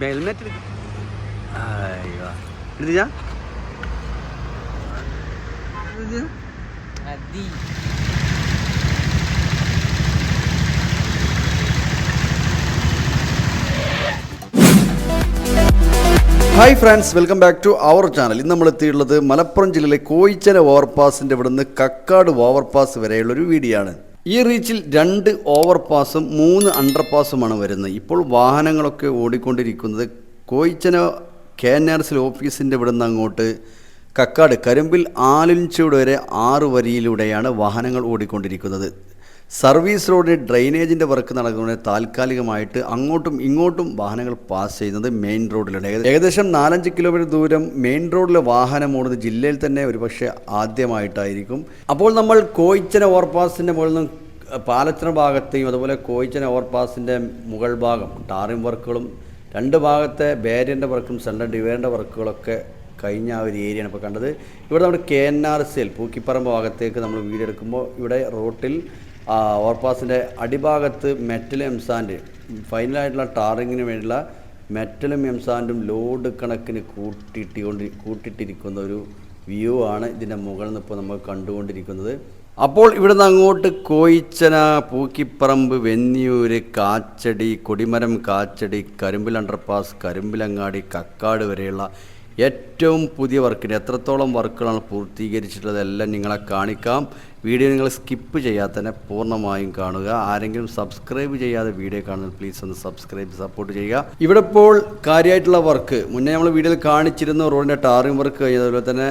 Helmet അയ്യോ. എടുത്തിച്ചാ hi friends welcome back to our channel ഇന്ന് നമ്മൾ എത്തിയിട്ടുള്ളത് മലപ്പുറം ജില്ലയിലെ കോയിച്ചന ഓവർപാസിന്റെ ഇവിടുന്ന് കക്കാട് ഓവർപാസ് വരെയുള്ളൊരു വീഡിയോ ആണ്. ഈ റീച്ചിൽ രണ്ട് ഓവർ പാസും മൂന്ന് അണ്ടർ പാസുമാണ് വരുന്നത്. ഇപ്പോൾ വാഹനങ്ങളൊക്കെ ഓടിക്കൊണ്ടിരിക്കുന്നത്. കോയിച്ചന കെ എൻ ആർ സി ഓഫീസിന്റെ ഇവിടുന്ന് അങ്ങോട്ട് കക്കാട് കരിമ്പിൽ ആലിൻചൂട് വരെ ആറ് വരിയിലൂടെയാണ് വാഹനങ്ങൾ ഓടിക്കൊണ്ടിരിക്കുന്നത്. സർവീസ് റോഡിൽ ഡ്രെയിനേജിന്റെ വർക്ക് നടക്കുന്നതിന് താൽക്കാലികമായിട്ട് അങ്ങോട്ടും ഇങ്ങോട്ടും വാഹനങ്ങൾ പാസ് ചെയ്യുന്നത് മെയിൻ റോഡിലാണ്. ഏക- ഏകദേശം നാലഞ്ച് കിലോമീറ്റർ ദൂരം മെയിൻ റോഡിലെ വാഹനം ഓടുന്ന ജില്ലയിൽ തന്നെ ഒരുപക്ഷെ ആദ്യമായിട്ടായിരിക്കും. അപ്പോൾ നമ്മൾ കോയിച്ചന ഓവർപാസിന്റെ മുകളിൽ നിന്നും പാലച്ചന ഭാഗത്തെയും അതുപോലെ കോയിച്ചന ഓവർപാസിന്റെ മുകൾ ഭാഗം ടാറിംഗ് വർക്കുകളും രണ്ട് ഭാഗത്തെ ബാരിയറിന്റെ വർക്കും സെൻട്രൽ ഡിവേറിന്റെ വർക്കുകളൊക്കെ കഴിഞ്ഞ ആ ഒരു ഏരിയയാണ് ഇപ്പോൾ കണ്ടത്. ഇവിടെ നമ്മുടെ K N R C L Pookkiparamba ഭാഗത്തേക്ക് നമ്മൾ വീടെടുക്കുമ്പോൾ ഇവിടെ റോട്ടിൽ ഓവർപാസിന്റെ അടിഭാഗത്ത് മെറ്റൽ എംസാൻഡ് ഫൈനലായിട്ടുള്ള ടാറിങ്ങിന് വേണ്ടിയുള്ള മെറ്റലും എംസാൻഡും ലോഡ് കണക്കിന് കൂട്ടിയിട്ടിക്കൊണ്ട് കൂട്ടിയിട്ടിരിക്കുന്ന ഒരു വ്യൂ ആണ് ഇതിന്റെ മുകളിൽ നിന്ന് ഇപ്പോൾ നമ്മൾ കണ്ടുകൊണ്ടിരിക്കുന്നത്. അപ്പോൾ ഇവിടുന്ന് അങ്ങോട്ട് കോയിച്ചന പൂക്കിപ്പറമ്പ് വെന്നിയൂര് കാച്ചടി കൊടിമരം കാച്ചടി കരിമ്പിൽ അണ്ടർപാസ് കരിമ്പിലങ്ങാടി കക്കാട് വരെയുള്ള ഏറ്റവും പുതിയ വർക്കിന് എത്രത്തോളം വർക്കുകളാണ് പൂർത്തീകരിച്ചിട്ടുള്ളത് എല്ലാം നിങ്ങളെ കാണിക്കാം. വീഡിയോ നിങ്ങൾ സ്കിപ്പ് ചെയ്യാതെ തന്നെ പൂർണമായും കാണുക. ആരെങ്കിലും സബ്സ്ക്രൈബ് ചെയ്യാതെ വീഡിയോ കാണുന്നത് പ്ലീസ് ഒന്ന് സബ്സ്ക്രൈബ് സപ്പോർട്ട് ചെയ്യുക. ഇവിടെ ഇപ്പോൾ കാര്യമായിട്ടുള്ള വർക്ക് മുന്നേ നമ്മൾ വീഡിയോയിൽ കാണിച്ചിരുന്ന റോഡിന്റെ ടാറിംഗ് വർക്ക് കഴിഞ്ഞതുപോലെ തന്നെ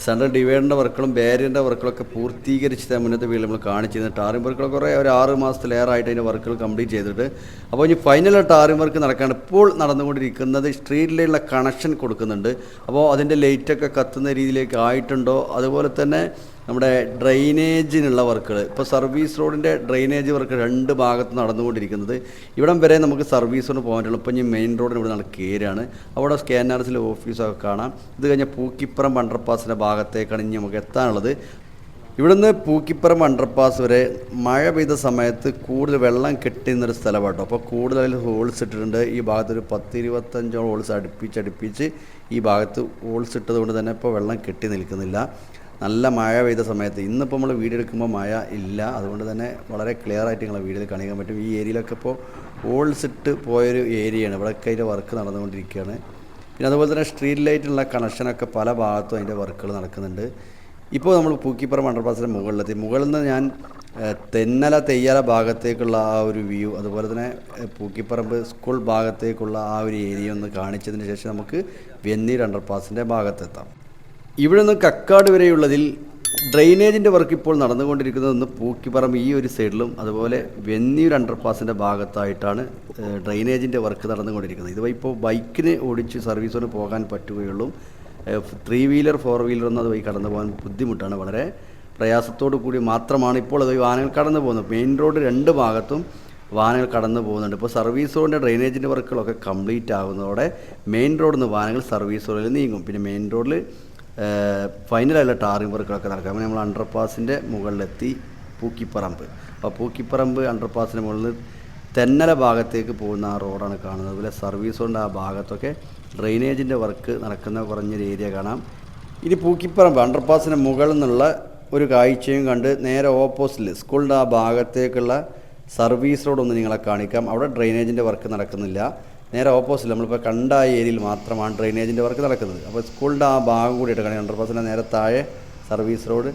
സെൻട്രൽ ഡിവൈഡറിന്റെ വർക്കുകളും ബാരിയറിന്റെ വർക്കുകളൊക്കെ പൂർത്തീകരിച്ച് മുന്നത്തെ വീട്ടിൽ നമ്മൾ കാണിച്ചിരുന്നത് ടാറിംഗ് വർക്കുകൾ കുറേ ഒരു ആറ് മാസത്തിലേറായിട്ട് അതിന്റെ വർക്കുകൾ കംപ്ലീറ്റ് ചെയ്തിട്ട് അപ്പോൾ ഇനി ഫൈനൽ ടാറിംഗ് വർക്ക് നടക്കുകയാണ് ഇപ്പോൾ നടന്നുകൊണ്ടിരിക്കുന്നത് സ്ട്രീറ്റിലുള്ള കണക്ഷൻ കൊടുക്കുന്നുണ്ട്. അപ്പോൾ അതിന്റെ ലൈറ്റൊക്കെ കത്തുന്ന രീതിയിലേക്ക് ആയിട്ടുണ്ടോ? അതുപോലെ തന്നെ നമ്മുടെ ഡ്രെയിനേജിനുള്ള വർക്കുകൾ. ഇപ്പോൾ സർവീസ് റോഡിന്റെ ഡ്രെയിനേജ് വർക്ക് രണ്ട് ഭാഗത്ത് നടന്നുകൊണ്ടിരിക്കുന്നത്. ഇവിടം വരെ നമുക്ക് സർവീസ് റോഡ് പോകാനുള്ള ഇപ്പം ഇനി മെയിൻ റോഡിന് ഇവിടെ നല്ല കയറാണ് അവിടെ ആർ സിലെ ഓഫീസൊക്കെ കാണാം. ഇത് കഴിഞ്ഞാൽ പൂക്കിപ്പുറം അണ്ടർപാസിന്റെ ഭാഗത്തേക്കാണ് ഇനി നമുക്ക് എത്താനുള്ളത്. ഇവിടുന്ന് പൂക്കിപ്പുറം അണ്ടർപാസ് വരെ മഴ പെയ്ത സമയത്ത് കൂടുതൽ വെള്ളം കെട്ടുന്നൊരു സ്ഥലമാണ് കേട്ടോ അപ്പോൾ കൂടുതൽ ഹോൾസ് ഇട്ടിട്ടുണ്ട്. ഈ ഭാഗത്തൊരു പത്ത് ഇരുപത്തഞ്ചോളം ഹോൾസ് അടുപ്പിച്ച് അടുപ്പിച്ച് ഈ ഭാഗത്ത് ഹോൾസ് ഇട്ടതുകൊണ്ട് തന്നെ ഇപ്പോൾ വെള്ളം കെട്ടി നിൽക്കുന്നില്ല. നല്ല മഴ പെയ്ത സമയത്ത് ഇന്നിപ്പോൾ നമ്മൾ വീഡിയോ എടുക്കുമ്പോൾ മഴ ഇല്ല. അതുകൊണ്ട് തന്നെ വളരെ ക്ലിയർ ആയിട്ട് നിങ്ങളെ വീഡിയോയിൽ കാണിക്കാൻ പറ്റും. ഈ ഏരിയയിലൊക്കെ ഇപ്പോൾ ഹോൾസ് ഇട്ട് പോയൊരു ഏരിയയാണ്. ഇവിടെയൊക്കെ അതിന്റെ വർക്ക് നടന്നുകൊണ്ടിരിക്കുകയാണ്. പിന്നെ അതുപോലെ തന്നെ സ്ട്രീറ്റ് ലൈറ്റിനുള്ള കണക്ഷനൊക്കെ പല ഭാഗത്തും അതിന്റെ വർക്കുകൾ നടക്കുന്നുണ്ട്. ഇപ്പോൾ നമ്മൾ പൂക്കിപ്പുറം അണ്ടർപാസിന്റെ മുകളിലെത്തി. മുകളിൽ നിന്ന് ഞാൻ തെന്നല തെയ്യാല ഭാഗത്തേക്കുള്ള ആ ഒരു വ്യൂ അതുപോലെ തന്നെ പൂക്കിപ്പറമ്പ് സ്കൂൾ ഭാഗത്തേക്കുള്ള ആ ഒരു ഏരിയ ഒന്ന് കാണിച്ചതിന് ശേഷം നമുക്ക് വെന്നീർ അണ്ടർപാസിന്റെ ഭാഗത്തെത്താം. ഇവിടെ നിന്ന് കക്കാട് വരെയുള്ളതിൽ ഡ്രെയിനേജിന്റെ വർക്ക് ഇപ്പോൾ നടന്നുകൊണ്ടിരിക്കുന്നത് ഒന്ന് പൂക്കിപ്പറമ്പ് ഈ ഒരു സൈഡിലും അതുപോലെ വെന്നിയൂർ അണ്ടർപാസിന്റെ ഭാഗത്തായിട്ടാണ് ഡ്രെയിനേജിന്റെ വർക്ക് നടന്നുകൊണ്ടിരിക്കുന്നത്. ഇത് ഇപ്പോൾ ബൈക്കിന് ഓടിച്ച് സർവീസിന് പോകാൻ പറ്റുകയുള്ളൂ. ത്രീ വീലർ ഫോർ വീലർ ഒന്നും അതുവഴി കടന്നു പോകാൻ ബുദ്ധിമുട്ടാണ്. വളരെ പ്രയാസത്തോടു കൂടി മാത്രമാണ് ഇപ്പോൾ അത് വാഹനങ്ങൾ കടന്നു പോകുന്നത്. മെയിൻ റോഡ് രണ്ട് ഭാഗത്തും വാഹനങ്ങൾ കടന്നു പോകുന്നുണ്ട്. ഇപ്പോൾ സർവീസ് റോഡിന്റെ ഡ്രെയിനേജിന്റെ വർക്കുകളൊക്കെ കംപ്ലീറ്റ് ആകുന്നതോടെ മെയിൻ റോഡിൽ നിന്ന് വാഹനങ്ങൾ സർവീസ് റോഡിൽ നീങ്ങും. പിന്നെ മെയിൻ റോഡിൽ ഫൈനലായുള്ള ടാറിംഗ് വർക്കുകളൊക്കെ നടക്കുക അപ്പോൾ നമ്മൾ അണ്ടർപാസിന്റെ മുകളിലെത്തി പൂക്കിപ്പറമ്പ്. അപ്പോൾ പൂക്കിപ്പറമ്പ് അണ്ടർപാസിന്റെ മുകളിൽ തെന്നല ഭാഗത്തേക്ക് പോകുന്ന ആ റോഡാണ് കാണുന്നത്. അതുപോലെ സർവീസ് കൊണ്ട് ആ ഭാഗത്തൊക്കെ ഡ്രെയിനേജിന്റെ വർക്ക് നടക്കുന്ന കുറഞ്ഞൊരു ഏരിയ കാണാം. ഇനി പൂക്കിപ്പറമ്പ് അണ്ടർപാസിന്റെ മുകളിൽ നിന്നുള്ള ഒരു കാഴ്ചയും കണ്ട് നേരെ ഓപ്പോസിറ്റിൽ സ്കൂളിന്റെ ആ ഭാഗത്തേക്കുള്ള സർവീസ് റോഡ് ഒന്ന് നിങ്ങളെ കാണിക്കാം. അവിടെ ഡ്രെയിനേജിന്റെ വർക്ക് നടക്കുന്നില്ല. നേരെ ഓപ്പോസിറ്റ് നമ്മളിപ്പോൾ കണ്ട ഏരിയയിൽ മാത്രമാണ് ഡ്രെയിനേജിന്റെ വർക്ക് നടക്കുന്നത്. അപ്പോൾ സ്കൂളിന്റെ ആ ഭാഗം കൂടി എടുക്കണം അണ്ടർപാസിന്റെ നേരെ താഴെ സർവീസ് റോഡ്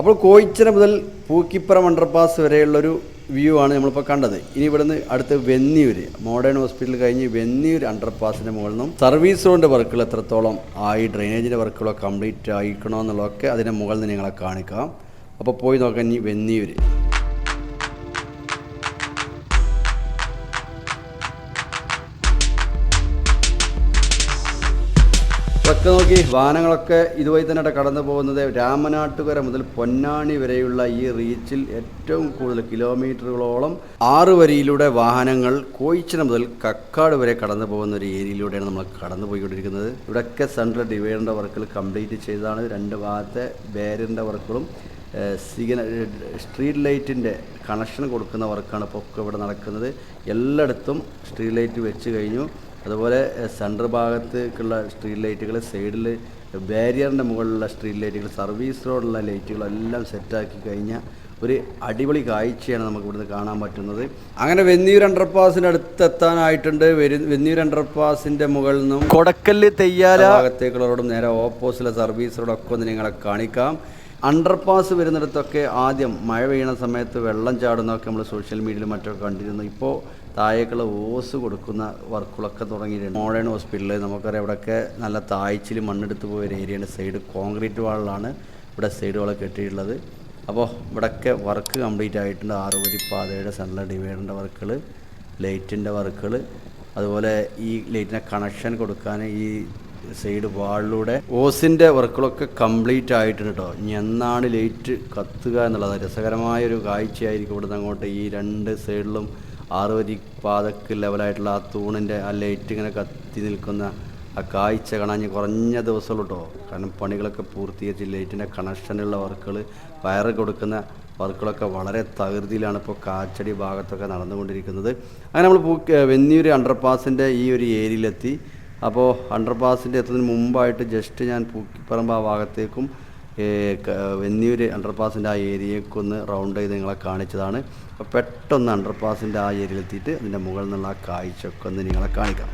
അപ്പോൾ കോയിച്ചിറ മുതൽ പൂക്കിപ്പുറം അണ്ടർപാസ് വരെയുള്ളൊരു വ്യൂ ആണ് നമ്മളിപ്പോൾ കണ്ടത്. ഇനി ഇവിടുന്ന് അടുത്ത് വെന്നിയൂര്. മോഡേൺ ഹോസ്പിറ്റൽ കഴിഞ്ഞ് വെന്നിയൂർ അണ്ടർപാസിന്റെ മുകളിൽ നിന്നും സർവീസ് റോഡിന്റെ വർക്കുകൾ എത്രത്തോളം ആയി ഡ്രെയിനേജിന്റെ വർക്കുകളൊക്കെ കംപ്ലീറ്റ് ആയിക്കണോ എന്നുള്ളതൊക്കെ അതിന്റെ മുകളിൽ നിന്ന് നിങ്ങളെ കാണിക്കാം. അപ്പോൾ പോയി നോക്കാം ഇനി വെന്നിയൂര്. നോക്കി വാഹനങ്ങളൊക്കെ ഇതുവഴി തന്നെ കടന്നു പോകുന്നത് രാമനാട്ടുകര മുതൽ പൊന്നാണി വരെയുള്ള ഈ റീച്ചിൽ ഏറ്റവും കൂടുതൽ കിലോമീറ്ററുകളോളം ആറ് വരിയിലൂടെ വാഹനങ്ങൾ കോയിച്ചിന മുതൽ കക്കാട് വരെ കടന്നു പോകുന്ന ഒരു ഏരിയയിലൂടെയാണ് നമ്മൾ കടന്നു പോയിക്കൊണ്ടിരിക്കുന്നത്. ഇവിടെയൊക്കെ സെൻട്രൽ ഡിവൈഡറിന്റെ വർക്കുകൾ കംപ്ലീറ്റ് ചെയ്തതാണ്. രണ്ട് ഭാഗത്തെ ബാരിയറിന്റെ വർക്കുകളും സിഗ്നൽ സ്ട്രീറ്റ് ലൈറ്റിന്റെ കണക്ഷൻ കൊടുക്കുന്ന വർക്കാണ് ഇപ്പോൾ ഒക്കെ ഇവിടെ നടക്കുന്നത്. എല്ലായിടത്തും സ്ട്രീറ്റ് ലൈറ്റ് വെച്ച് കഴിഞ്ഞു. അതുപോലെ സെന്റർ ഭാഗത്തേക്കുള്ള സ്ട്രീറ്റ് ലൈറ്റുകൾ സൈഡിൽ ബാരിയറിന്റെ മുകളിലുള്ള സ്ട്രീറ്റ് ലൈറ്റുകൾ സർവീസ് റോഡിലുള്ള ലൈറ്റുകളെല്ലാം സെറ്റാക്കി കഴിഞ്ഞാൽ ഒരു അടിപൊളി കാഴ്ചയാണ് നമുക്ക് ഇവിടുന്ന് കാണാൻ പറ്റുന്നത്. അങ്ങനെ വെന്നിയൂർ അണ്ടർപാസിന്റെ അടുത്ത് എത്താനായിട്ടുണ്ട് വെരു- വെന്നിയൂർ അണ്ടർപാസിന്റെ മുകളിൽ നിന്നും കൊടക്കല്ല് തെയ്യാല. ഭാഗത്തേക്കുള്ള റോഡും നേരെ ഓപ്പോസിലെ സർവീസ് റോഡൊക്കെ ഒന്ന് നിങ്ങളെ കാണിക്കാം. അണ്ടർപാസ് വരുന്നിടത്തൊക്കെ ആദ്യം മഴ പെയ്യുന്ന സമയത്ത് വെള്ളം ചാടുന്നതൊക്കെ നമ്മൾ സോഷ്യൽ മീഡിയയിൽ മറ്റൊക്കെ കണ്ടിരുന്നു. ഇപ്പോൾ താഴേക്കുള്ള ഓസ് കൊടുക്കുന്ന വർക്കുകളൊക്കെ തുടങ്ങിയിട്ടുണ്ട്. മോഡേൺ ഹോസ്പിറ്റലിൽ നമുക്കറിയാം ഇവിടെയൊക്കെ നല്ല താഴ്ചയിൽ മണ്ണെടുത്ത് പോയ ഒരു ഏരിയയാണ്. സൈഡ് കോൺക്രീറ്റ് വാളിലാണ് ഇവിടെ സൈഡുകളൊക്കെ കെട്ടിയിട്ടുള്ളത്. അപ്പോൾ ഇവിടെയൊക്കെ വർക്ക് കംപ്ലീറ്റ് ആയിട്ടുണ്ട്. ആറ് വരി പാതയുടെ സെൻട്രൽ ഡിവൈഡറിന്റെ വർക്കുകൾ ലൈറ്റിന്റെ വർക്കുകൾ അതുപോലെ ഈ ലൈറ്റിനെ കണക്ഷൻ കൊടുക്കാൻ ഈ സൈഡ് വാളിലൂടെ ഓസിന്റെ വർക്കുകളൊക്കെ കംപ്ലീറ്റ് ആയിട്ടുണ്ട് കേട്ടോ. ഇനി എന്നാണ് ലൈറ്റ് കത്തുക എന്നുള്ളത്? രസകരമായൊരു കാഴ്ചയായിരിക്കും ഇവിടുന്ന് അങ്ങോട്ട് ഈ രണ്ട് സൈഡിലും ആറ് വരി പാതക്ക് ലെവലായിട്ടുള്ള ആ തൂണിന്റെ ആ ലൈറ്റ് ഇങ്ങനെ കത്തി നിൽക്കുന്ന ആ കാഴ്ച കാണാൻ കുറഞ്ഞ ദിവസമുള്ളൂ കേട്ടോ കാരണം പണികളൊക്കെ പൂർത്തീകരിച്ച് ലൈറ്റിന്റെ കണക്ഷനുള്ള വർക്കുകൾ വയർ കൊടുക്കുന്ന വർക്കുകളൊക്കെ വളരെ തകൃതിയിലാണ് ഇപ്പോൾ കാച്ചടി ഭാഗത്തൊക്കെ നടന്നുകൊണ്ടിരിക്കുന്നത്. അങ്ങനെ നമ്മൾ പൂ വെന്നിയൂർ അണ്ടർപാസിന്റെ ഈ ഒരു ഏരിയയിലെത്തി. അപ്പോൾ അണ്ടർപാസിന്റെ എത്തുന്നതിന് മുമ്പായിട്ട് ജസ്റ്റ് ഞാൻ പൂക്കിപ്പറമ്പ് ആ ഭാഗത്തേക്കും വെന്നിയൂർ അണ്ടർപാസിന്റെ ആ ഏരിയയ്ക്കൊന്ന് റൗണ്ട് ചെയ്ത് നിങ്ങളെ കാണിച്ചതാണ്. അപ്പോൾ പെട്ടെന്ന് അണ്ടർപാസിന്റെ ആ ഏരിയയിലെത്തിയിട്ട് അതിന്റെ മുകളിൽ നിന്നുള്ള ആ കാഴ്ചയൊക്കെ ഒന്ന് നിങ്ങളെ കാണിക്കാം.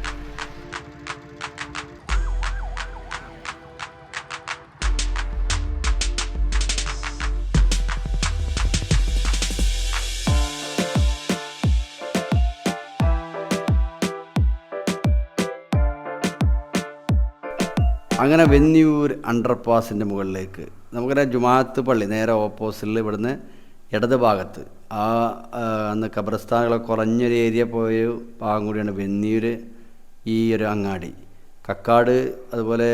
അങ്ങനെ വെന്നിയൂർ അണ്ടർപാസിന്റെ മുകളിലേക്ക്. നമുക്കറിയാം ജുമാഅത്ത് പള്ളി നേരെ ഓപ്പോസിറ്റിൽ ഇവിടുന്ന് ഇടത് ഭാഗത്ത്. ആ അന്ന് ഖബർസ്ഥാനുകളൊക്കെ കുറഞ്ഞൊരു ഏരിയ പോയ ഭാഗം കൂടിയാണ് വെന്നിയൂർ ഈ ഒരു അങ്ങാടി. കക്കാട് അതുപോലെ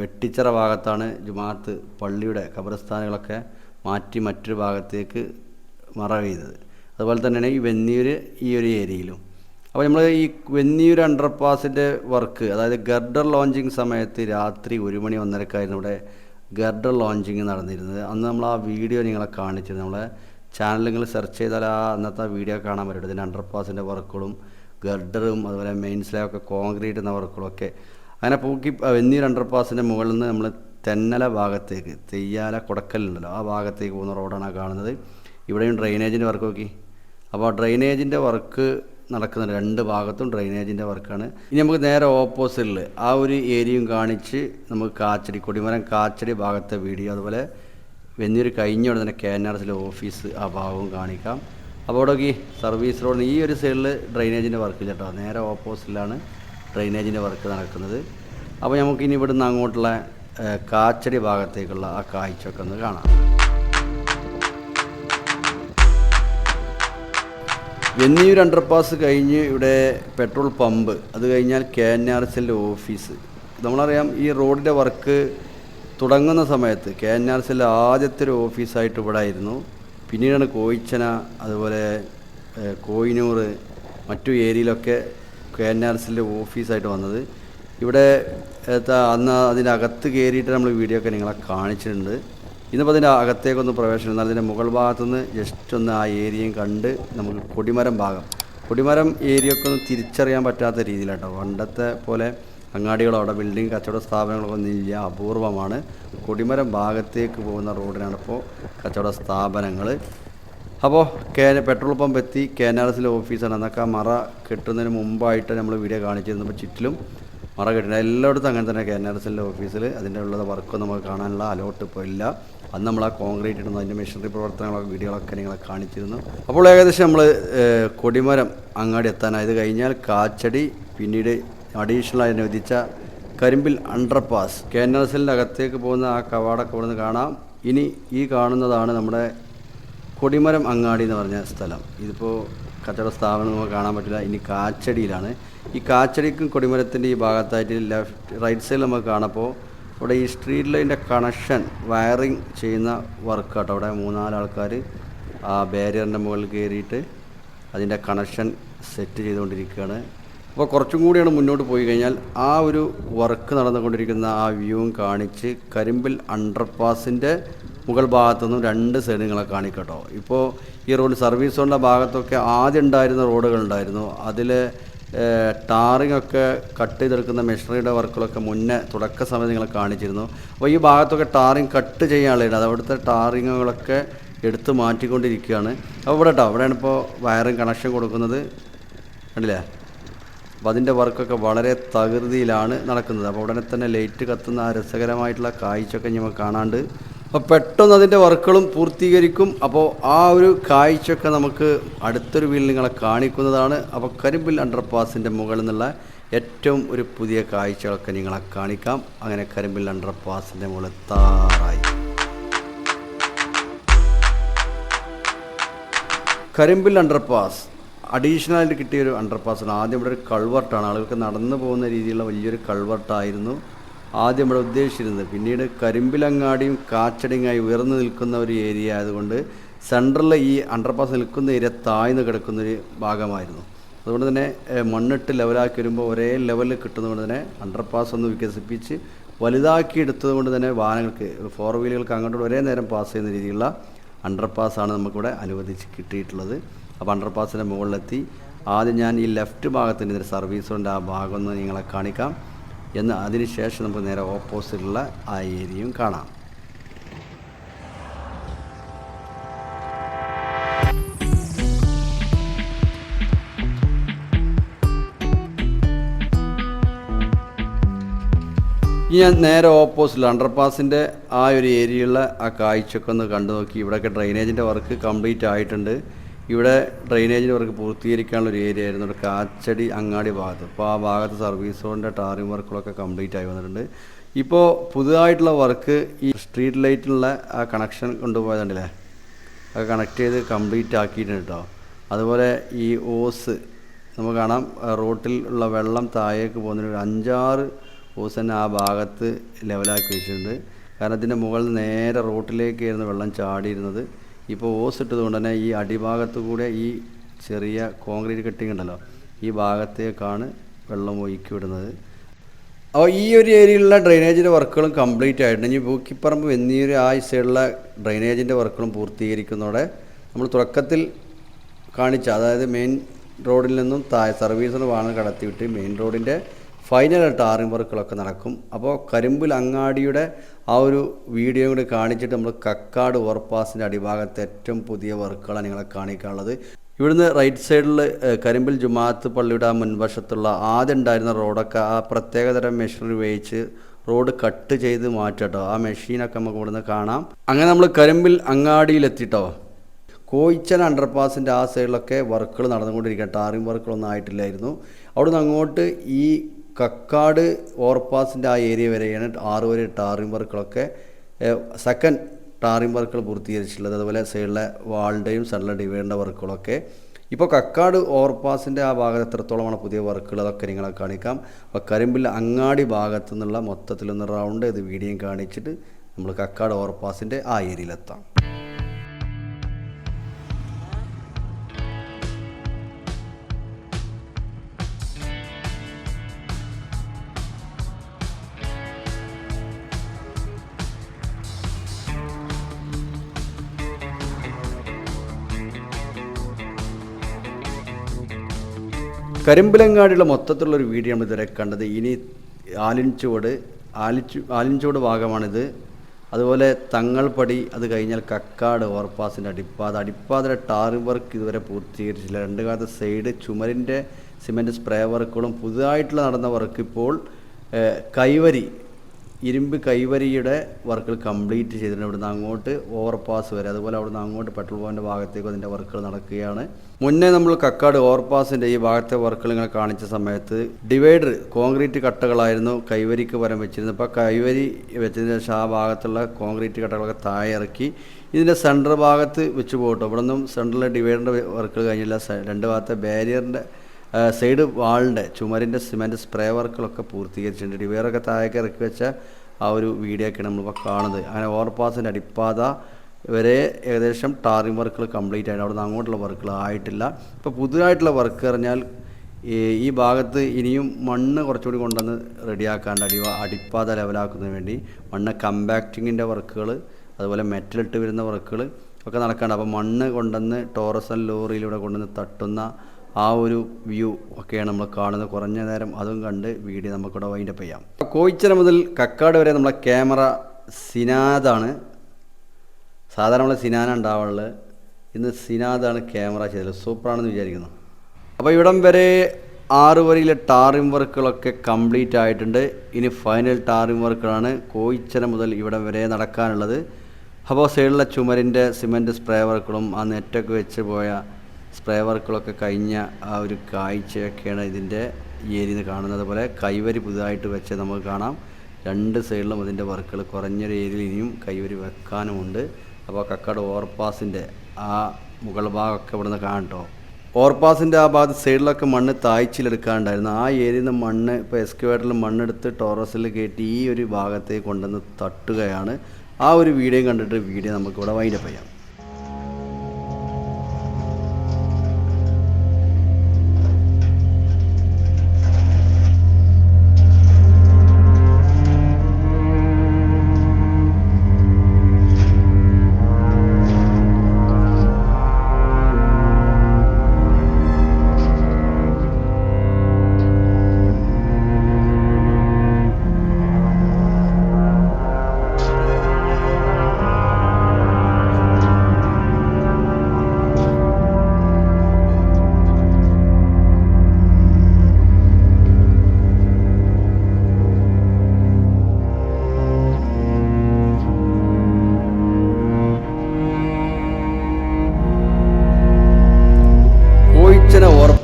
വെട്ടിച്ചിറ ഭാഗത്താണ് ജുമാഅത്ത് പള്ളിയുടെ കബറസ്ഥാനുകളൊക്കെ മാറ്റി മറ്റൊരു ഭാഗത്തേക്ക് മറവ് ചെയ്തത് അതുപോലെ തന്നെയാണ് ഈ വെന്നിയൂർ ഈ ഒരു ഏരിയയിലും അപ്പോൾ നമ്മൾ ഈ വെന്നിയൂർ അണ്ടർപാസിന്റെ വർക്ക് അതായത് ഗർഡർ ലോഞ്ചിങ് സമയത്ത് രാത്രി ഒരു മണി ഒന്നരക്കായിരുന്നു ഇവിടെ ഗർഡർ ലോഞ്ചിങ് നടന്നിരുന്നത്. അന്ന് നമ്മൾ ആ വീഡിയോ നിങ്ങളെ കാണിച്ചത് നമ്മളെ ചാനൽ നിങ്ങൾ സെർച്ച് ചെയ്താൽ ആ അന്നത്തെ വീഡിയോ കാണാൻ പറ്റും. ഇതിന്റെ അണ്ടർപാസിന്റെ വർക്കുകളും ഗർഡറും അതുപോലെ മെയിൻ സ്ലാബൊക്കെ കോൺക്രീറ്റ് എന്ന വർക്കുകളൊക്കെ അങ്ങനെ പൂക്കി വെന്നിയൂർ അണ്ടർപാസിന്റെ മുകളിൽ നിന്ന് നമ്മൾ തെന്നല ഭാഗത്തേക്ക് തെയ്യാല കൊടക്കലുണ്ടല്ലോ ആ ഭാഗത്തേക്ക് പോകുന്ന റോഡാണ് കാണുന്നത്. ഇവിടെയും ഡ്രെയിനേജിന്റെ വർക്ക് നോക്കി. അപ്പോൾ ഡ്രെയിനേജിന്റെ വർക്ക് നടക്കുന്നുണ്ട് രണ്ട് ഭാഗത്തും ഡ്രെയിനേജിന്റെ വർക്കാണ്. ഇനി നമുക്ക് നേരെ ഓപ്പോസിറ്റിൽ ആ ഒരു ഏരിയയും കാണിച്ച് നമുക്ക് കാച്ചടി കൊടിമരം കാച്ചടി ഭാഗത്തെ വീഡിയോ അതുപോലെ വെന്നൂർ കഴിഞ്ഞ ഉടനെ തന്നെ കെ എൻ ആർ എസിലെ ഓഫീസ് ആ ഭാഗവും കാണിക്കാം. അപ്പോൾ അവിടെ ഈ സർവീസ് റോഡിന് ഈ ഒരു സൈഡിൽ ഡ്രെയിനേജിന്റെ വർക്ക് കേട്ടോ. നേരെ ഓപ്പോസിറ്റിലാണ് ഡ്രെയിനേജിന്റെ വർക്ക് നടക്കുന്നത്. അപ്പോൾ നമുക്ക് ഇനി ഇവിടുന്ന് അങ്ങോട്ടുള്ള കാച്ചടി ഭാഗത്തേക്കുള്ള ആ കാഴ്ചയൊക്കെ ഒന്ന് കാണാം. വെന്നിയൂർ അണ്ടർപാസ് കഴിഞ്ഞ് ഇവിടെ പെട്രോൾ പമ്പ് അത് കഴിഞ്ഞാൽ കെ എൻ ആർ എസ് എല്ലിന്റെ ഓഫീസ് നമ്മളറിയാം ഈ റോഡിന്റെ വർക്ക് തുടങ്ങുന്ന സമയത്ത് കെ എൻ ആർ എസ് എല്ലിന്റെ ആദ്യത്തെ ഒരു ഓഫീസായിട്ട് ഇവിടെ ആയിരുന്നു. പിന്നീടാണ് കോയിച്ചന അതുപോലെ കോയിനൂർ മറ്റു ഏരിയയിലൊക്കെ കെ എൻ ആർ എസ് എല്ലിന്റെ ഓഫീസായിട്ട് വന്നത്. ഇവിടെ അന്ന് അതിന്റെ അകത്ത് കയറിയിട്ട് നമ്മൾ വീഡിയോ ഒക്കെ നിങ്ങളെ കാണിച്ചിട്ടുണ്ട്. ഇന്നിപ്പോൾ അതിന്റെ അകത്തേക്കൊന്ന് പ്രവേശനം എന്നാൽ അതിന്റെ മുകൾ ഭാഗത്തുനിന്ന് ജസ്റ്റ് ഒന്ന് ആ ഏരിയയും കണ്ട് നമുക്ക് കൊടിമരം ഭാഗം. കൊടിമരം ഏരിയ ഒക്കെ ഒന്ന് തിരിച്ചറിയാൻ പറ്റാത്ത രീതിയിലാട്ടോ. പണ്ടത്തെ പോലെ അങ്ങാടികളോ അവിടെ ബിൽഡിംഗ് കച്ചവട സ്ഥാപനങ്ങളൊക്കെ ഒന്നും ഇല്ല. അപൂർവമാണ്. കൊടിമരം ഭാഗത്തേക്ക് പോകുന്ന റോഡിനാണ് ഇപ്പോൾ കച്ചവട സ്ഥാപനങ്ങൾ അപ്പോൾ കേ പെട്രോൾ പമ്പ് എത്തി. കെ എൻ ആർ എസിലെ ഓഫീസാണ്. എന്നൊക്കെ മറ കെട്ടുന്നതിന് മുമ്പായിട്ട് നമ്മൾ വീഡിയോ കാണിച്ചിരുന്നപ്പോൾ ചുറ്റിലും മറ കെട്ടിട്ടുണ്ട്. എല്ലായിടത്തും അങ്ങനെ തന്നെ കെ എൻ ആർ എസിലെ ഓഫീസിൽ അതിന്റെ ഉള്ളത് വർക്കൊന്നും നമുക്ക് കാണാനുള്ള അലോട്ട് ഇപ്പോൾ ഇല്ല. അന്ന് നമ്മൾ ആ കോൺക്രീറ്റ് ഇടുന്നു അതിന്റെ മെഷീനറി പ്രവർത്തനങ്ങളൊക്കെ വീഡിയോകളൊക്കെ നിങ്ങളെ കാണിച്ചിരുന്നു. അപ്പോൾ ഏകദേശം നമ്മൾ കൊടിമരം അങ്ങാടി എത്താനായത് കഴിഞ്ഞാൽ കാച്ചടി പിന്നീട് അഡീഷണൽ അനുവദിച്ച കരിമ്പിൽ അണ്ടർപാസ് കെ അകത്തേക്ക് പോകുന്ന ആ കവാടൊക്കെ ഇവിടെ നിന്ന് കാണാം. ഇനി ഈ കാണുന്നതാണ് നമ്മുടെ കൊടിമരം അങ്ങാടി എന്ന് പറഞ്ഞ സ്ഥലം. ഇതിപ്പോൾ കച്ചവട സ്ഥാപനം നമുക്ക് കാണാൻ പറ്റില്ല. ഇനി കാച്ചടിയിലാണ്. ഈ കാച്ചടിക്കും കൊടിമരത്തിന്റെ ഈ ഭാഗത്തായിട്ട് ലെഫ്റ്റ് റൈറ്റ് സൈഡിൽ നമുക്ക് കാണപ്പോൾ ഇവിടെ ഈ സ്ട്രീറ്റ് ലൈന്റെ കണക്ഷൻ വയറിങ് ചെയ്യുന്ന വർക്ക് കേട്ടോ അവിടെ മൂന്നാലാൾക്കാർ ആ ബാരിയറിന്റെ മുകളിൽ കയറിയിട്ട് അതിന്റെ കണക്ഷൻ സെറ്റ് ചെയ്തുകൊണ്ടിരിക്കുകയാണ്. അപ്പോൾ കുറച്ചും കൂടിയാണ് മുന്നോട്ട് പോയി കഴിഞ്ഞാൽ ആ ഒരു വർക്ക് നടന്നുകൊണ്ടിരിക്കുന്ന ആ വ്യൂവും കാണിച്ച് കരിമ്പിൽ അണ്ടർപാസിന്റെ മുകൾ ഭാഗത്തുനിന്നും രണ്ട് സൈഡുകളെ കാണിക്കട്ടോ. ഇപ്പോൾ ഈ റോഡ് സർവീസ് റോഡിന്റെ ഭാഗത്തൊക്കെ ആദ്യം ഉണ്ടായിരുന്ന റോഡുകളുണ്ടായിരുന്നു. അതിൽ ടാറിംഗ് ഒക്കെ കട്ട് ചെയ്തെടുക്കുന്ന മെഷീനറിയുടെ വർക്കുകളൊക്കെ മുന്നേ തുടക്ക സമയത്ത് നിങ്ങളെ കാണിച്ചിരുന്നു. അപ്പോൾ ഈ ഭാഗത്തൊക്കെ ടാറിങ് കട്ട് ചെയ്യാനുള്ളത് അത് അവിടുത്തെ ടാറിങ്ങുകളൊക്കെ എടുത്ത് മാറ്റിക്കൊണ്ടിരിക്കുകയാണ്. അപ്പോൾ ഇവിടെ കേട്ടോ അവിടെയാണ് ഇപ്പോൾ വയറിങ് കണക്ഷൻ കൊടുക്കുന്നത്. കണ്ടില്ലേ? അപ്പോൾ അതിന്റെ വർക്കൊക്കെ വളരെ തകൃതിയിലാണ് നടക്കുന്നത്. അപ്പോൾ ഉടനെ തന്നെ ലൈറ്റ് കത്തുന്ന രസകരമായിട്ടുള്ള കാഴ്ചയൊക്കെ ഞങ്ങൾ കാണാണ്ട് അപ്പോൾ പെട്ടെന്ന് അതിന്റെ വർക്കുകളും പൂർത്തീകരിക്കും. അപ്പോൾ ആ ഒരു കാഴ്ചയൊക്കെ നമുക്ക് അടുത്തൊരു വീട്ടിൽ നിങ്ങളെ കാണിക്കുന്നതാണ്. അപ്പോൾ കരിമ്പിൽ അണ്ടർപാസിന്റെ മുകളിൽ നിന്നുള്ള ഏറ്റവും ഒരു പുതിയ കാഴ്ചകളൊക്കെ നിങ്ങളെ കാണിക്കാം. അങ്ങനെ കരിമ്പിൽ അണ്ടർപാസിന്റെ മുകളിൽ താറായി. കരിമ്പിൽ അണ്ടർപാസ് അഡീഷണലായിട്ട് കിട്ടിയ ഒരു അണ്ടർപാസാണ് ആദ്യം ഇവിടെ ഒരു കൾവർട്ടാണ് ആളുകൾക്ക് നടന്നു പോകുന്ന രീതിയിലുള്ള വലിയൊരു കൾവർട്ടായിരുന്നു ആദ്യം ഇവിടെ ഉദ്ദേശിച്ചിരുന്നത് പിന്നീട് കരിമ്പിലങ്ങാടിയും കാച്ചടിങ്ങായി ഉയർന്നു നിൽക്കുന്ന ഒരു ഏരിയ ആയതുകൊണ്ട് സെൻട്രലിൽ ഈ അണ്ടർപാസ് നിൽക്കുന്ന ഏരിയ താഴ്ന്നു കിടക്കുന്നൊരു ഭാഗമായിരുന്നു. അതുകൊണ്ട് തന്നെ മണ്ണിട്ട് ലെവലാക്കി വരുമ്പോൾ ഒരേ ലെവലിൽ കിട്ടുന്നതുകൊണ്ട് തന്നെ അണ്ടർപാസ് ഒന്ന് വികസിപ്പിച്ച് വലുതാക്കി എടുത്തതുകൊണ്ട് തന്നെ വാഹനങ്ങൾക്ക് ഫോർ വീലുകൾക്ക് അങ്ങോട്ട് ഒരേ നേരം പാസ് ചെയ്യുന്ന രീതിയിലുള്ള അണ്ടർപാസ്സാണ് നമുക്കിവിടെ അനുവദിച്ച് കിട്ടിയിട്ടുള്ളത്. അപ്പോൾ അണ്ടർപാസിന്റെ മുകളിലെത്തി. ആദ്യം ഞാൻ ഈ ലെഫ്റ്റ് ഭാഗത്തിന്റെ സർവീസ് ഉണ്ട് ആ ഭാഗം ഒന്ന് നിങ്ങളെ കാണിക്കാം. എന്ന് അതിനുശേഷം നമുക്ക് നേരെ ഓപ്പോസിറ്റുള്ള ആ ഏരിയയും കാണാം. ഞാൻ നേരെ ഓപ്പോസിറ്റ് അണ്ടർപാസിന്റെ ആ ഒരു ഏരിയയിലുള്ള ആ കാഴ്ചയൊക്കെ ഒന്ന് കണ്ടു നോക്കി ഇവിടെയൊക്കെ ഡ്രെയിനേജിന്റെ വർക്ക് കംപ്ലീറ്റ് ആയിട്ടുണ്ട്. ഇവിടെ ഡ്രെയിനേജിന് വർക്ക് പൂർത്തീകരിക്കാനുള്ള ഒരു ഏരിയ ആയിരുന്നു. ഇവിടെ കാച്ചടി അങ്ങാടി ഭാഗത്ത്. അപ്പോൾ ആ ഭാഗത്ത് സർവീസ് റോഡിന്റെ ടാറിംഗ് വർക്കുകളൊക്കെ കംപ്ലീറ്റ് ആയി വന്നിട്ടുണ്ട്. ഇപ്പോൾ പുതുതായിട്ടുള്ള വർക്ക് ഈ സ്ട്രീറ്റ് ലൈറ്റിലുള്ള ആ കണക്ഷൻ കൊണ്ടുപോയതുണ്ടല്ലേ അത് കണക്ട് ചെയ്ത് കംപ്ലീറ്റ് ആക്കിയിട്ടുണ്ട് കേട്ടോ അതുപോലെ ഈ ഓസ് നമുക്ക് കാണാം. റോട്ടിൽ ഉള്ള വെള്ളം താഴേക്ക് പോകുന്നതിന് ഒരു അഞ്ചാറ് ഓസ് തന്നെ ആ ഭാഗത്ത് ലെവലാക്കി വെച്ചിട്ടുണ്ട്. കാരണം ഇതിന്റെ മുകളിൽ നേരെ റോട്ടിലേക്കായിരുന്നു വെള്ളം ചാടിയിരുന്നത്. ഇപ്പോൾ ഓസ് ഇട്ടത് കൊണ്ട് തന്നെ ഈ അടിഭാഗത്ത് കൂടെ ഈ ചെറിയ കോൺക്രീറ്റ് കെട്ടിങ് ഉണ്ടല്ലോ ഈ ഭാഗത്തേക്കാണ് വെള്ളം ഒഴുക്കി വിടുന്നത്. അപ്പോൾ ഈ ഒരു ഏരിയയിലുള്ള ഡ്രെയിനേജിന്റെ വർക്കുകളും കംപ്ലീറ്റ് ആയിട്ടുണ്ട്. ഇനി പൂക്കിപ്പറമ്പ് എന്നീയൊരു ആ സൈഡിലുള്ള ഡ്രെയിനേജിന്റെ വർക്കുകളും പൂർത്തീകരിക്കുന്നതോടെ നമ്മൾ തുടക്കത്തിൽ കാണിച്ച അതായത് മെയിൻ റോഡിൽ നിന്നും താഴെ സർവീസിന് വാഹനം കടത്തിവിട്ട് മെയിൻ റോഡിന്റെ ഫൈനൽ ടാറിംഗ് വർക്കുകളൊക്കെ നടക്കും. അപ്പോൾ കരിമ്പിൽ അങ്ങാടിയുടെ ആ ഒരു വീഡിയോ കൂടി കാണിച്ചിട്ട് നമ്മൾ കക്കാട് ഓവർപാസിന്റെ അടിഭാഗത്തെ ഏറ്റവും പുതിയ വർക്കുകളാണ് നിങ്ങളെ കാണിക്കാനുള്ളത്. ഇവിടുന്ന് റൈറ്റ് സൈഡിൽ കരിമ്പിൽ ജുമാത്ത് പള്ളിയുടെ ആ മുൻവശത്തുള്ള ആദ്യം ഉണ്ടായിരുന്ന റോഡൊക്കെ ആ പ്രത്യേകതരം മെഷീനറി ഉപയോഗിച്ച് റോഡ് കട്ട് ചെയ്ത് മാറ്റട്ടോ. ആ മെഷീനൊക്കെ നമുക്ക് ഇവിടുന്ന് കാണാം. അങ്ങനെ നമ്മൾ കരിമ്പിൽ അങ്ങാടിയിലെത്തിട്ടോ. കോയിച്ചൻ അണ്ടർപാസിന്റെ ആ സൈഡിലൊക്കെ വർക്കുകൾ നടന്നുകൊണ്ടിരിക്കുക ടാറിംഗ് വർക്കുകളൊന്നും ആയിട്ടില്ലായിരുന്നു. അവിടുന്ന് അങ്ങോട്ട് ഈ കക്കാട് ഓവർപാസിന്റെ ആ ഏരിയ വരെയാണ് ആറ് വരെ ടാറിംഗ് വർക്കുകളൊക്കെ സെക്കൻഡ് ടാറിംഗ് വർക്കുകൾ പൂർത്തീകരിച്ചിട്ടുള്ളത്. അതുപോലെ സൈഡിലെ വാളിന്റെയും സൈഡിലെ ഡിവൈഡിന്റെ വർക്കുകളൊക്കെ. ഇപ്പോൾ കക്കാട് ഓവർപാസിന്റെ ആ ഭാഗത്ത് എത്രത്തോളമാണ് പുതിയ വർക്കുകൾ? അതൊക്കെ നിങ്ങളെ കാണിക്കാം. അപ്പോൾ കരിമ്പിൽ അങ്ങാടി ഭാഗത്തു നിന്നുള്ള മൊത്തത്തിലൊന്ന് റൗണ്ട് ഇത് വീഡിയോയും കാണിച്ചിട്ട് നമ്മൾ കക്കാട് ഓവർപാസിന്റെ ആ ഏരിയയിലെത്താം. കരിമ്പിലങ്ങാടിയുള്ള മൊത്തത്തിലുള്ള ഒരു വീഡിയോ നമ്മൾ ഇതുവരെ കണ്ടത്. ഇനി ആലിൻചുവട് ആലിച്ചു ആലിൻചുവട് ഭാഗമാണിത്. അതുപോലെ തങ്ങൾപടി അത് കഴിഞ്ഞാൽ കക്കാട് ഓവർപാസിന്റെ അടിപ്പാത. അടിപ്പാതയുടെ ടാർ വർക്ക് ഇതുവരെ പൂർത്തീകരിച്ചില്ല. രണ്ട് കാലത്തെ സൈഡ് ചുമരിന്റെ സിമെന്റ് സ്പ്രേ വർക്കുകളും പുതുതായിട്ടുള്ള നടന്ന വർക്ക് ഇപ്പോൾ കൈവരി ഇരുമ്പ് കൈവരിയുടെ വർക്കുകൾ കംപ്ലീറ്റ് ചെയ്തിട്ടുണ്ട്. ഇവിടുന്ന് അങ്ങോട്ട് ഓവർപാസ് വരെ അതുപോലെ അവിടുന്ന് അങ്ങോട്ട് പെട്രോൾ പമ്പിന്റെ ഭാഗത്തേക്ക് അതിന്റെ വർക്കുകൾ നടക്കുകയാണ്. മുന്നേ നമ്മൾ കക്കാട് ഓവർപാസിന്റെ ഈ ഭാഗത്തെ വർക്കുകൾ ഇങ്ങനെ കാണിച്ച സമയത്ത് ഡിവൈഡർ കോൺക്രീറ്റ് കട്ടകളായിരുന്നു കൈവരിക്ക് പരം വെച്ചിരുന്നത്. ഇപ്പോൾ കൈവരി വെച്ചതിന് ശേഷം ആ ഭാഗത്തുള്ള കോൺക്രീറ്റ് കട്ടകളൊക്കെ താഴെ ഇറക്കി ഇതിന്റെ സെന്റർ ഭാഗത്ത് വെച്ച് പോകട്ടോ. ഇവിടെ നിന്നും സെന്ററിലെ ഡിവൈഡറിന്റെ വർക്കുകൾ കഴിഞ്ഞില്ല. രണ്ട് ഭാഗത്തെ ബാരിയറിന്റെ സൈഡ് വാളിന്റെ ചുമരിന്റെ സിമെന്റ് സ്പ്രേ വർക്കുകളൊക്കെ പൂർത്തീകരിച്ചിട്ടുണ്ട്. ഡിവൈറൊക്കെ താഴേക്ക് ഇറക്കി വെച്ച ആ ഒരു വീഡിയോ ഒക്കെയാണ് നമ്മളിപ്പോൾ കാണുന്നത്. അങ്ങനെ ഓവർപാസിന്റെ അടിപ്പാത വരെ ഏകദേശം ടാറിംഗ് വർക്കുകൾ കംപ്ലീറ്റ് ആയിട്ട് അവിടെ നിന്ന് അങ്ങോട്ടുള്ള വർക്കുകൾ ആയിട്ടില്ല. ഇപ്പോൾ പുതുതായിട്ടുള്ള വർക്ക് പറഞ്ഞാൽ ഈ ഭാഗത്ത് ഇനിയും മണ്ണ് കുറച്ചുകൂടി കൊണ്ടുവന്ന് റെഡിയാക്കാണ്ട് അടി അടിപ്പാത ലെവലാക്കുന്നതിന് വേണ്ടി മണ്ണ് കമ്പാക്റ്റിങ്ങിന്റെ വർക്കുകൾ അതുപോലെ മെറ്റലിട്ട് വരുന്ന വർക്കുകൾ ഒക്കെ നടക്കാണ്ട്. അപ്പോൾ മണ്ണ് കൊണ്ടുവന്ന് ടോറസൻ ലോറിയിലൂടെ കൊണ്ടുവന്ന് തട്ടുന്ന ആ ഒരു വ്യൂ ഒക്കെയാണ് നമ്മൾ കാണുന്നത്. കുറഞ്ഞ നേരം അതും കണ്ട് വീഡിയോ നമുക്കിവിടെ വൈൻഡപ്പ് ചെയ്യാം. കോയിച്ചന മുതൽ കക്കാട് വരെ നമ്മളെ ക്യാമറ സിനാദാണ്. സാധാരണ നമ്മൾ സിനാന ഉണ്ടാവാറുള്ളത് ഇന്ന് സിനാദാണ് ക്യാമറ ചെയ്തത്. സൂപ്പറാണെന്ന് വിചാരിക്കുന്നു. അപ്പോൾ ഇവിടം വരെ ആറ് വരിയിലെ ടാറിംഗ് വർക്കുകളൊക്കെ കംപ്ലീറ്റ് ആയിട്ടുണ്ട്. ഇനി ഫൈനൽ ടാറിംഗ് വർക്കുകളാണ് കോയിച്ചന മുതൽ ഇവിടം വരെ നടക്കാനുള്ളത്. അപ്പോൾ സൈഡിലെ ചുമരിന്റെ സിമന്റ് സ്പ്രേ വർക്കുകളും ആ നെറ്റൊക്കെ വെച്ച് പോയ സ്പ്രേ വർക്കുകളൊക്കെ കഴിഞ്ഞ ആ ഒരു കാഴ്ചയൊക്കെയാണ് ഇതിന്റെ ഏരിയയിൽ നിന്ന് കാണുന്നത്. അതുപോലെ കൈവരി പുതുതായിട്ട് വെച്ച് നമുക്ക് കാണാം. രണ്ട് സൈഡിലും അതിന്റെ വർക്കുകൾ. കുറഞ്ഞൊരു ഏരിയയിൽ ഇനിയും കൈവരി വെക്കാനുമുണ്ട്. അപ്പോൾ കക്കാട് ഓവർപാസിന്റെ ആ മുകൾ ഭാഗമൊക്കെ ഇവിടുന്ന് കാണാം കേട്ടോ. ഓവർപാസിന്റെ ആ ഭാഗത്ത് സൈഡിലൊക്കെ മണ്ണ് തായ്ച്ചിലെടുക്കാണ്ടായിരുന്നു ആ ഏരിയയിൽ നിന്ന് മണ്ണ് ഇപ്പോൾ എക്സ്കവേറ്ററിൽ മണ്ണെടുത്ത് ടോറസിൽ കയറ്റി ഈ ഒരു ഭാഗത്തേക്ക് കൊണ്ടുവന്ന് തട്ടുകയാണ്. ആ ഒരു വീഡിയോ കണ്ടിട്ട് വീഡിയോ നമുക്കിവിടെ വൈൻഡപ്പ് ചെയ്യാം.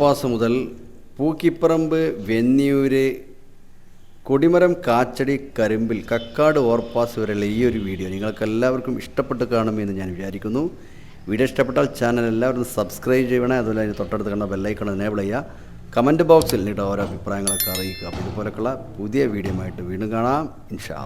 ബൈപ്പാസ് മുതൽ പൂക്കിപ്പറമ്പ് വെന്നിയൂര് കൊടിമരം കാച്ചടി കരിമ്പിൽ കക്കാട് ഓവർപാസ് വരെയുള്ള ഈ ഒരു വീഡിയോ നിങ്ങൾക്കെല്ലാവർക്കും ഇഷ്ടപ്പെട്ട് കാണുമെന്ന് ഞാൻ വിചാരിക്കുന്നു. വീഡിയോ ഇഷ്ടപ്പെട്ടാൽ ചാനൽ എല്ലാവരും സബ്സ്ക്രൈബ് ചെയ്യണേ അതുപോലെ അതിന് തൊട്ടടുത്ത് കണ്ട ബെല്ലൈക്കൺ എനേബിൾ ചെയ്യുക. കമന്റ് ബോക്സിൽ നിങ്ങളുടെ ഓരോ അഭിപ്രായങ്ങളൊക്കെ അറിയിക്കുക. അപ്പോൾ ഇതുപോലൊക്കെയുള്ള പുതിയ വീഡിയോ ആയിട്ട് വീണ്ടും കാണാം. ഇൻഷാ